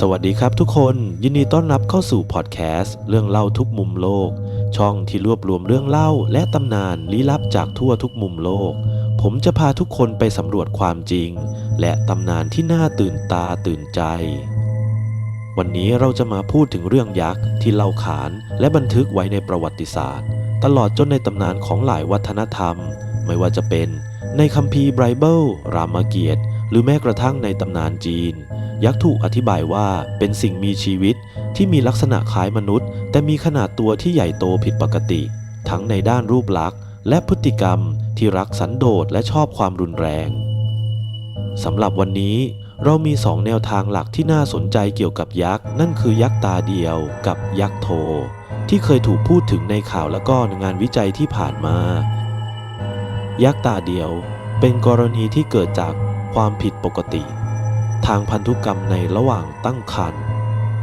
สวัสดีครับทุกคนยินดีต้อนรับเข้าสู่พอดแคสต์เรื่องเล่าทุกมุมโลก ช่องที่รวบรวมเรื่องเล่าและตำนานลี้ลับจากทั่วทุกมุมโลก ผมจะพาทุกคนไปสำรวจความจริง และตำนานที่น่าตื่นตาตื่นใจ วันนี้เราจะมาพูดถึงเรื่องยักษ์ที่เล่าขานและบันทึกไว้ในประวัติศาสตร์ ตลอดจนในตำนานของหลายวัฒนธรรม ไม่ว่าจะเป็น ในคัมภีร์ไบเบิลรามเกียรติ์ รือแม้กระทั่งในตำนานจีน ยักษ์ถูกอธิบายว่าเป็นสิ่งมีชีวิตที่มีลักษณะคล้ายมนุษย์ แต่มีขนาดตัวที่ใหญ่โตผิดปกติ ทั้งในด้านรูปลักษณ์ และพฤติกรรมที่รักสันโดษและชอบความรุนแรงสำหรับวันนี้เรามีสองแนวทางหลักที่น่าสนใจเกี่ยวกับยักษ์นั่นคือยักษ์ตาเดียวกับยักษ์โท ที่เคยถูกพูดถึงในข่าวและก็งานวิจัยที่ผ่านมา ยักษ์ตาเดียวเป็นกรณีที่เกิดจาก ความผิดปกติ ทางพันธุกรรมในระหว่างตั้งครรภ์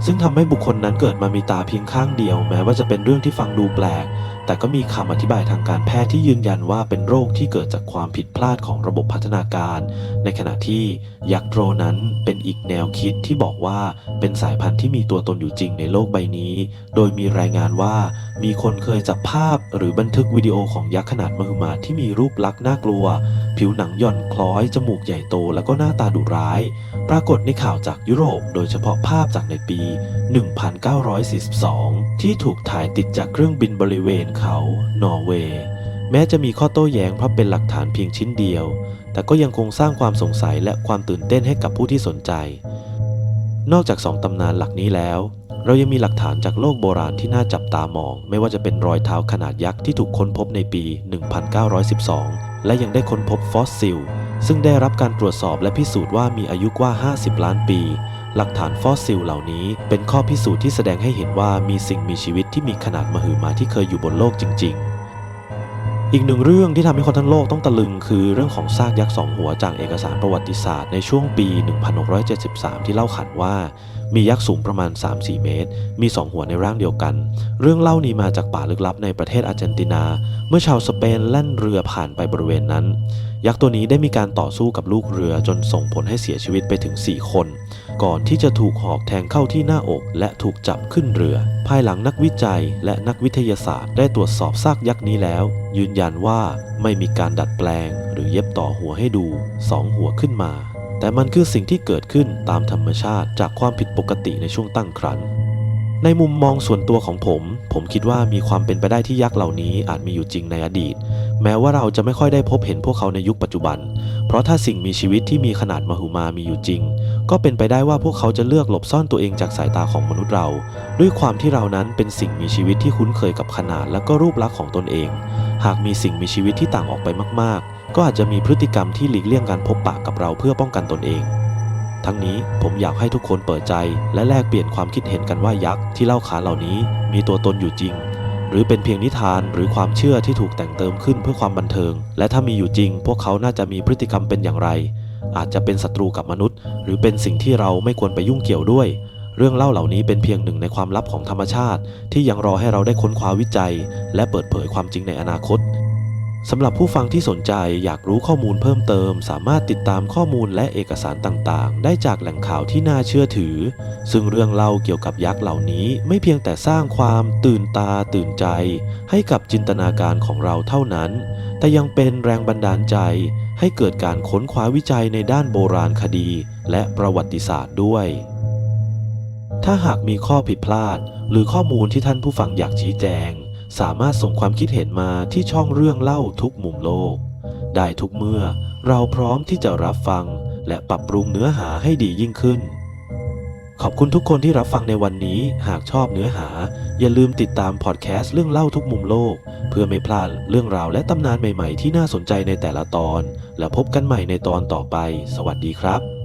ซึ่งทำให้บุคคลนั้นเกิดมามีตาเพียงข้างเดียว แม้ว่าจะเป็นเรื่องที่ฟังดูแปลกแต่ก็มีคำอธิบายทางการแพทย์ที่ยืนยันว่าเป็นโรคที่เกิดจากความผิดพลาดของระบบพัฒนาการ ในขณะที่ยักษ์โรนั้นเป็นอีกแนวคิดที่บอกว่าเป็นสายพันธุ์ที่มีตัวตนอยู่จริงในโลกใบนี้ โดยมีรายงานว่ามีคนเคยจับภาพหรือบันทึกวิดีโอของยักษ์ขนาดมหึมาที่มีรูปลักษณ์น่ากลัว ผิวหนังหย่อนคล้อย จมูกใหญ่โตแล้วก็หน้าตาดุร้าย ปรากฏในข่าวจากยุโรป โดยเฉพาะภาพจากในปี 1942 ที่ถูกถ่ายติดจากเครื่องบินบริเวณเขา นอร์เวย์ แม้จะมีข้อโต้แย้งเพราะเป็นหลักฐานเพียงชิ้นเดียว แต่ก็ยังคงสร้างความสงสัยและความตื่นเต้นให้กับผู้ที่สนใจ นอกจากสองตำนานหลักนี้แล้ว เรายังมีหลักฐานจากโลกโบราณที่น่าจับตามอง ไม่ว่าจะเป็นรอยเท้าขนาดยักษ์ที่ถูกค้นพบในปี 1912 และยังได้ค้นพบฟอสซิล ซึ่งได้รับการตรวจสอบและพิสูจน์ว่ามีอายุกว่า 50 ล้านปี หลักฐานฟอสซิลเหล่านี้เป็นข้อพิสูจน์ที่แสดงให้เห็นว่ามีสิ่งมีชีวิตที่มีขนาดมหึมาที่เคยอยู่บนโลกจริง ๆ อีกหนึ่งเรื่องที่ทำให้คนทั้งโลกต้องตะลึง คือเรื่องของซากยักษ์สองหัวจากเอกสารประวัติศาสตร์ในช่วงปี 1673 ที่เล่าขานว่า มียักษ์สูงประมาณ 3-4 เมตร มีสองหัวในร่างเดียวกัน เรื่องเล่านี้มาจากป่าลึกลับในประเทศอาร์เจนตินา เมื่อชาวสเปนแล่นเรือผ่านไปบริเวณนั้น ยักษ์ตัวนี้ได้มีการต่อสู้กับลูกเรือจนส่งผลให้เสียชีวิตไปถึง 4 คน ก่อนที่จะถูกหอกแทงเข้าที่หน้าอกและถูกจับขึ้นเรือ ภายหลังนักวิจัยและนักวิทยาศาสตร์ได้ตรวจสอบซากยักษ์นี้แล้ว ยืนยันว่าไม่มีการดัดแปลง หรือเย็บต่อหัวให้ดูสองหัวขึ้นมา แต่มันคือสิ่งที่เกิดขึ้นตามธรรมชาติจากความผิดปกติในช่วงตั้งครรภ์ในมุมมองส่วนตัวของผม ผมคิดว่ามีความเป็นไปได้ที่ยักษ์เหล่านี้อาจมีอยู่จริงในอดีต แม้ว่าเราจะไม่ค่อยได้พบเห็นพวกเขาในยุคปัจจุบัน เพราะถ้าสิ่งมีชีวิตที่มีขนาดมหึมามีอยู่จริง ก็เป็นไปได้ว่าพวกเขาจะเลือกหลบซ่อนตัวเองจากสายตาของมนุษย์เรา ด้วยความที่เรานั้นเป็นสิ่งมีชีวิตที่คุ้นเคยกับขนาดและก็รูปลักษณ์ของตนเอง หากมีสิ่งมีชีวิตที่ต่างออกไปมากๆ ก็อาจจะมีพฤติกรรมที่หลีกเลี่ยงการพบปะกับเราเพื่อป้องกันตนเอง ทั้งนี้ผมอยากให้ทุกคนเปิดใจ และแลกเปลี่ยนความคิดเห็นกันว่ายักษ์ที่เล่าขานเหล่านี้มีตัวตนอยู่จริง หรือเป็นเพียงนิทานหรือความเชื่อที่ถูกแต่งเติมขึ้นเพื่อความบันเทิง และถ้ามีอยู่จริง พวกเขาน่าจะมีพฤติกรรมเป็นอย่างไร อาจจะเป็นศัตรูกับมนุษย์ หรือเป็นสิ่งที่เราไม่ควรไปยุ่งเกี่ยวด้วยเรื่องเล่าเหล่านี้เป็นเพียงหนึ่งในความลับของธรรมชาติ ที่ยังรอให้เราได้ค้นคว้าวิจัย และเปิดเผยความจริงในอนาคต สำหรับผู้ฟังที่สนใจอยากรู้ข้อมูลเพิ่มเติม สามารถติดตามข้อมูลและเอกสารต่างๆ ได้จากแหล่งข่าวที่น่าเชื่อถือ ซึ่งเรื่องเล่าเกี่ยวกับยักษ์เหล่านี้ไม่เพียงแต่สร้างความตื่นตาตื่นใจ ให้กับจินตนาการของเราเท่านั้น แต่ยังเป็นแรงบันดาลใจ ให้เกิดการค้นคว้าวิจัยในด้านโบราณคดี และประวัติศาสตร์ด้วย ถ้าหากมีข้อผิดพลาด หรือข้อมูลที่ท่านผู้ฟังอยากชี้แจง สามารถส่งความคิดเห็นมาที่ช่องเรื่องเล่าทุกมุมโลก ได้ทุกเมื่อเราพร้อมที่จะรับฟัง และปรับปรุงเนื้อหาให้ดียิ่งขึ้น ขอบคุณทุกคนที่รับฟังในวันนี้หากชอบเนื้อหา อย่าลืมติดตามพอดแคสต์เรื่องเล่าทุกมุมโลก เพื่อไม่พลาดเรื่องราวและตำนานใหม่ๆ ที่น่าสนใจในแต่ละตอน และพบกันใหม่ในตอนต่อไป สวัสดีครับ